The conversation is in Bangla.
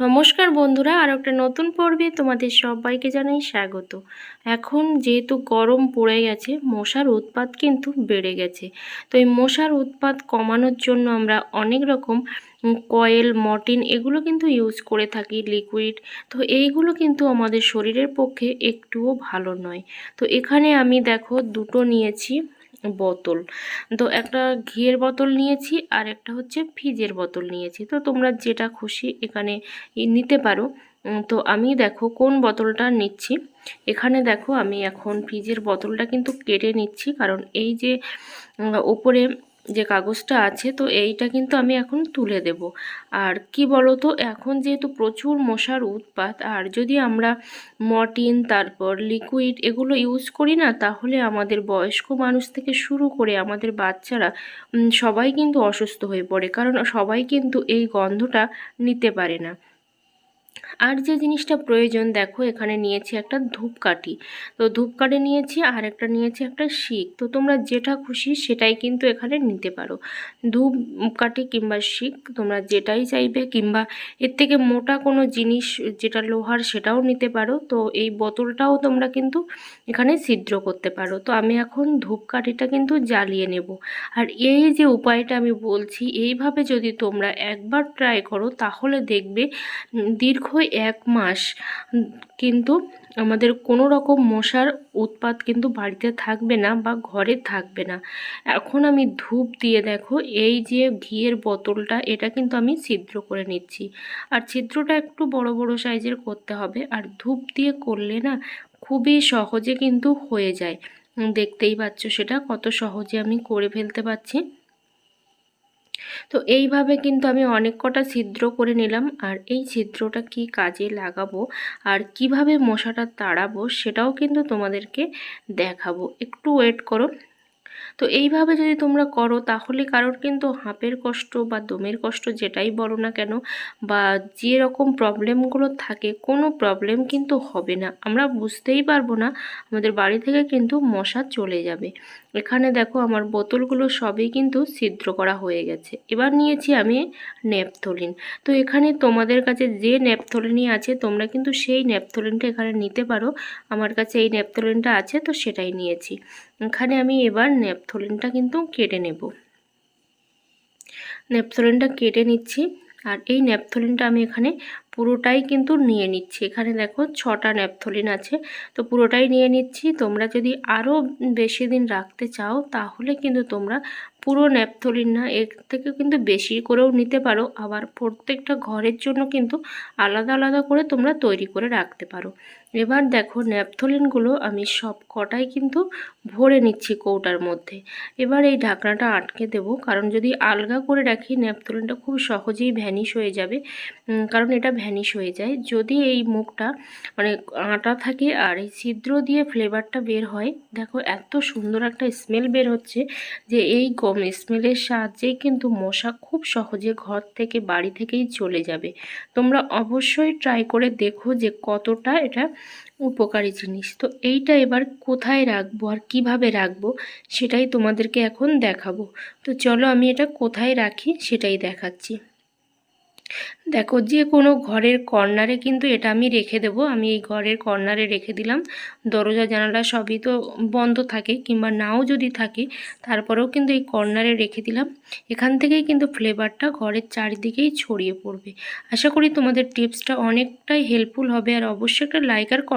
নমস্কার বন্ধুরা, আর একটা নতুন পর্বে তোমাদের সবাইকে জানাই স্বাগত। এখন যেহেতু গরম পড়ে গেছে, মশার উৎপাত কিন্তু বেড়ে গেছে। তো এই মশার উৎপাত কমানোর জন্য আমরা অনেক রকম কয়েল মর্টিন এগুলো কিন্তু ইউজ করে থাকি লিকুইড তো এইগুলো কিন্তু আমাদের শরীরের পক্ষে একটুও ভালো নয়। তো এখানে আমি দেখো দুটো নিয়েছি। বোতল। তো একটা ঘিয়ের বোতল নিয়েছি আর একটা হচ্ছে ফিজের বোতল নিয়েছি। তো তোমরা যেটা খুশি এখানে নিতে পারো। তো আমি দেখো কোন বোতলটা নিচ্ছি। এখানে দেখো আমি এখন ফ্রিজের বোতলটা কিন্তু কেটে নিচ্ছি। কারণ এই যে ওপরে যে কাগজটা আছে, তো এইটা কিন্তু আমি এখন তুলে দেব। আর কি বলো তো এখন যেহেতু প্রচুর মশার উৎপাত, আর যদি আমরা মর্টিন, তারপর লিকুইড এগুলো ইউজ করি না, তাহলে আমাদের বয়স্ক মানুষ থেকে শুরু করে আমাদের বাচ্চারা সবাই কিন্তু অসুস্থ হয়ে পড়ে। কারণ সবাই কিন্তু এই গন্ধটা নিতে পারে না। আর যে জিনিসটা প্রয়োজন, দেখো এখানে নিয়েছি একটা ধূপকাঠি। তো ধূপকাঠি নিয়েছি, আর একটা নিয়েছি একটা শিক। তো তোমরা যেটা খুশি সেটাই কিন্তু এখানে নিতে পারো। ধূপকাঠি কিংবা শিক তোমরা যেটাই চাইবে কিংবা এর থেকে মোটা কোনো জিনিস যেটা লোহার সেটাও নিতে পারো। তো এই বোতলটাও তোমরা কিন্তু এখানে ছিদ্র করতে পারো। তো আমি এখন ধূপকাঠিটা কিন্তু জ্বালিয়ে নেব। আর এই যে উপায়টা আমি বলছি, এইভাবে যদি তোমরা একবার ট্রাই করো, তাহলে দেখবে দীর্ঘ এক মাস, কিন্তু আমাদের কোনো রকম মশার উৎপাত কিন্তু বাড়িতে থাকবে না বা ঘরে থাকবে না। এখন আমি ধূপ দিয়ে দেখো, এই যে ঘিয়ের বোতলটা, এটা কিন্তু আমি ছিদ্র করে নিচ্ছি। আর ছিদ্রটা একটু বড় বড় সাইজের করতে হবে। আর ধূপ দিয়ে করলে না, খুবই সহজে কিন্তু হয়ে যায়। দেখতেই পাচ্ছ সেটা কত সহজে আমি করে ফেলতে পারছি। তো এইভাবে কিন্তু আমি অনেক কটা ছিদ্র করে নিলাম। আর এই ছিদ্রটা কি কাজে লাগাবো? আর কীভাবে মশাটা তাড়াবো? সেটাও কিন্তু তোমাদেরকে দেখাবো। একটু ওয়েট করো। তো এইভাবে যদি তোমরা করো, তাহলে কারোর কিন্তু হাঁপের কষ্ট বা দমের কষ্ট যেটাই বলো না কেন বা যে রকম প্রবলেমগুলো থাকে, কোনো প্রবলেম কিন্তু হবে না। আমরা বুঝতেই পারব না, আমাদের বাড়ি থেকে কিন্তু মশা চলে যাবে। এখানে দেখো আমার বোতলগুলো সবই কিন্তু ছিদ্র করা হয়ে গেছে। এবার নিয়েছি আমি ন্যাপথলিন। তো এখানে তোমাদের কাছে যে ন্যাপথলিনই আছে, তোমরা কিন্তু সেই ন্যাপথলিনটা এখানে নিতে পারো। আমার কাছে এই ন্যাপথলিনটা আছে, তো সেটাই নিয়েছি। এখানে আমি এবার ন্যাপথলিনটা কিন্তু কেটে নেব। ন্যাপথলিনটা কেটে নিচ্ছি আর এই ন্যাপথলিনটা আমি এখানে পুরোটাই কিন্তু নিয়ে নিচ্ছি। এখানে দেখো ছটা ন্যাপথলিন আছে, তো পুরোটাই নিয়ে নিচ্ছি। তোমরা যদি আরও বেশি দিন রাখতে চাও তাহলে কিন্তু তোমরা পুরো ন্যাপথলিন না, এর থেকে কিন্তু বেশি করেও নিতে পারো। আবার প্রত্যেকটা ঘরের জন্য কিন্তু আলাদা আলাদা করে তোমরা তৈরি করে রাখতে পারো। এবার দেখো ন্যাপথলিনগুলো আমি সব কটাই কিন্তু ভরে নিচ্ছি কৌটার মধ্যে। এবার এই ঢাকনাটা আটকে দেব, কারণ যদি আলগা করে রাখি ন্যাপথলিনটা খুব সহজেই ভ্যানিশ হয়ে যাবে। কারণ এটা ভ্যানিশ হয়ে যায়। যদি এই মুখটা মানে আটা থাকে আর এই ছিদ্র দিয়ে ফ্লেভারটা বের হয়, দেখো এত সুন্দর একটা স্মেল বের হচ্ছে যে এই গম স্মেলের সাহায্যেই কিন্তু মশা খুব সহজে ঘর থেকে, বাড়ি থেকেই চলে যাবে। তোমরা অবশ্যই ট্রাই করে দেখো যে কতটা এটা উপকারী জিনিস। তো এইটা এবার কোথায় রাখব আর কীভাবে রাখব সেটাই তোমাদেরকে এখন দেখাবো। তো চলো আমি এটা কোথায় রাখি সেটাই দেখাচ্ছি। দেখো, যে কোনো ঘরের কর্নারে কিন্তু এটা আমি রেখে দেব। আমি এই ঘরের কর্নারে রেখে দিলাম। দরজা, জানালা সবই তো বন্ধ থাকে কিংবা নাও যদি থাকে, তারপরেও কিন্তু এই কর্নারে রেখে দিলাম। এখান থেকেই কিন্তু ফ্লেভারটা ঘরের চারিদিকেই ছড়িয়ে পড়বে। আশা করি তোমাদের টিপসটা অনেকটাই হেল্পফুল হবে। আর অবশ্যই একটা লাইক আর